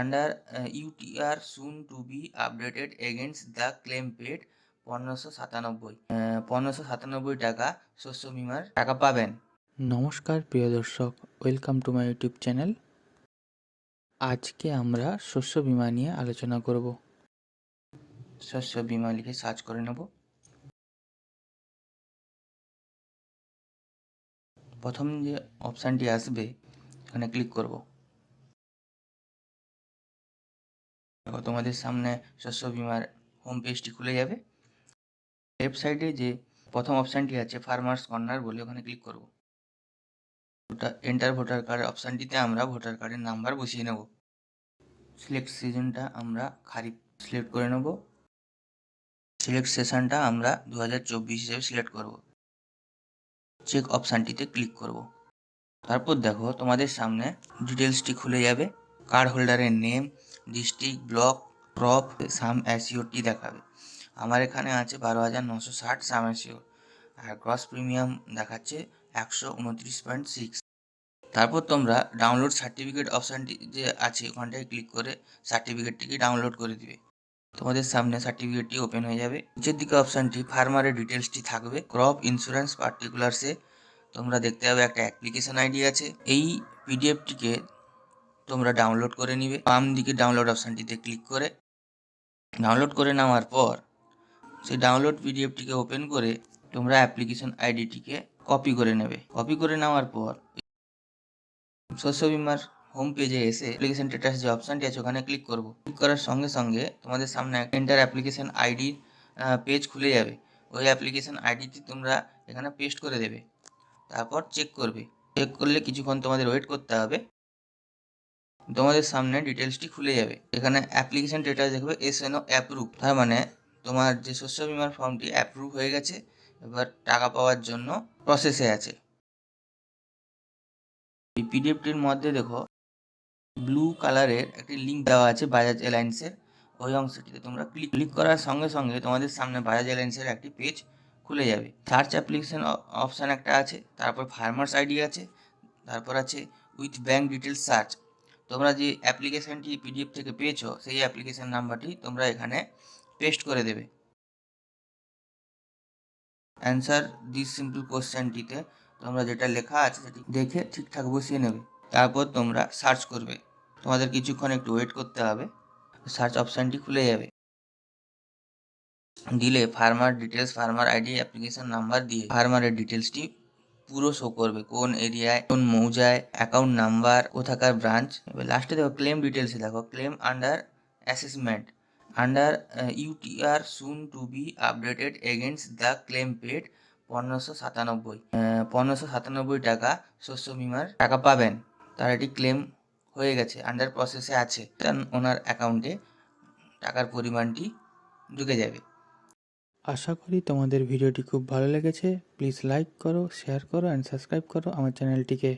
Under UTR soon to be updated against the claim paid পনেরোশো সাতানব্বই। পনেরোশো সাতানব্বই টাকা শস্য বিমার টাকা পাবেন। নমস্কার প্রিয় দর্শক welcome to my YouTube channel আজকে আমরা শস্য বিমা নিয়ে আলোচনা করব। শস্য বিমা লিখে সার্চ করে নেব। প্রথম যে অপশানটি আসবে এখানে ক্লিক করব। দেখো তোমাদের সামনে শস্য বিমার হোম পেজটি খুলে যাবে। লেফট সাইডে যে প্রথম অপশানটি আছে ফার্মার্স কর্নার বলে ওখানে ক্লিক করব। ওটা এন্টার ভোটার কার্ড অপশানটিতে আমরা ভোটার কার্ডের নাম্বার বসিয়ে নেব। সিলেক্ট সিজনটা আমরা খারিফ সিলেক্ট করে নেব। সিলেক্ট সেশনটা আমরা দু হাজার চব্বিশ হিসেবে সিলেক্ট করব। চেক অপশানটিতে ক্লিক করব। তারপর দেখো তোমাদের সামনে ডিটেলসটি খুলে যাবে। কার্ড হোল্ডারের name district block crop sum অ্যাসিওরটি দেখাবে। আমার এখানে আছে বারো হাজার নশো ষাট সাম অ্যাসিওর। আর ক্রস প্রিমিয়াম দেখাচ্ছে একশো উনত্রিশ পয়েন্ট সিক্স। তারপর তোমরা ডাউনলোড সার্টিফিকেট অপশানটি যে আছে, ওখানটায় ক্লিক করে সার্টিফিকেটটিকে ডাউনলোড করে দিবে। তোমাদের সামনে সার্টিফিকেটটি ওপেন হয়ে যাবে। নিচের দিকে অপশানটি ফার্মারের ডিটেলসটি থাকবে। ক্রপ ইন্স্যুরেন্স পার্টিকুলার্সে তোমরা দেখতে পাবে একটা অ্যাপ্লিকেশন আইডি আছে। এই পিডিএফটিকে তোমরা ডাউনলোড করে নিবে। বাম দিকে ডাউনলোড অপশানটিতে ক্লিক করে ডাউনলোড করে নেওয়ার পর সেই ডাউনলোড পিডিএফটিকে ওপেন করে তোমরা অ্যাপ্লিকেশন আইডিটিকে কপি করে নেবে। কপি করে নেওয়ার পর শস্য বিমার হোম পেজে এসে অ্যাপ্লিকেশন স্ট্যাটাস যে অপশানটি আছে ওখানে ক্লিক করব। ক্লিক করার সঙ্গে সঙ্গে তোমাদের সামনে এন্টার অ্যাপ্লিকেশন আইডি পেজ খুলে যাবে। ওই অ্যাপ্লিকেশন আইডিটি তোমরা এখানে পেস্ট করে দেবে। তারপর চেক করবে। চেক করলে কিছুক্ষণ তোমাদের ওয়েট করতে হবে। তোমাদের সামনে ডিটেলসটি খুলে যাবে। এখানে অ্যাপ্লিকেশন ডেটা দেখবে এস এন ও অ্যাপ্রুভ তার মানে তোমার যে শস্য বিমার ফর্মটি অ্যাপ্রুভ হয়ে গেছে, এবার টাকা পাওয়ার জন্য প্রসেসে আছে। এই পিডিএফটির মধ্যে দেখো ব্লু কালারের একটি লিঙ্ক দেওয়া আছে বাজাজ এলায়েন্সের ওই অংশটিতে তোমরা ক্লিক ক্লিক করার সঙ্গে সঙ্গে তোমাদের সামনে বাজাজ এলায়েন্সের একটি পেজ খুলে যাবে। সার্চ অ্যাপ্লিকেশন অপশান একটা আছে, তারপর ফার্মার্স আইডি আছে, তারপর আছে উইথ ব্যাঙ্ক ডিটেলস সার্চ তোমরা যে অ্যাপ্লিকেশানটি পিডিএফ থেকে পেয়েছ, সেই অ্যাপ্লিকেশান নাম্বারটি তোমরা এখানে পেস্ট করে দেবে। অ্যান্সার দিস সিম্পল কোশ্চেনটিতে তোমরা যেটা লেখা আছে সেটি দেখে ঠিকঠাক বসিয়ে নেবে। তারপর তোমরা সার্চ করবে। তোমাদের কিছুক্ষণ একটু ওয়েট করতে হবে। সার্চ অপশানটি খুলে যাবে। দিলে farmer details farmer ID application number দিয়ে ফার্মারের ডিটেলসটি পুরো শো করবে। কোন এরিয়ায়, কোন মৌজায় অ্যাকাউন্ট নাম্বার কোথাকার ব্রাঞ্চ এবার লাস্টে দেখো ক্লেম ডিটেলসে দেখো। Claim under assessment under UTR soon to be updated against the claim paid পনেরোশো সাতানব্বই। পনেরোশো সাতানব্বই টাকা শস্য বিমার টাকা পাবেন। তার এটি ক্লেম হয়ে গেছে আন্ডার প্রসেসে আছে। ওনার অ্যাকাউন্টে টাকার পরিমাণটি ঢুকে যাবে। আশা করি তোমাদের ভিডিওটি খুব ভালো লেগেছে। প্লিজ লাইক করো শেয়ার করো অ্যান্ড সাবস্ক্রাইব করো আমার চ্যানেলটিকে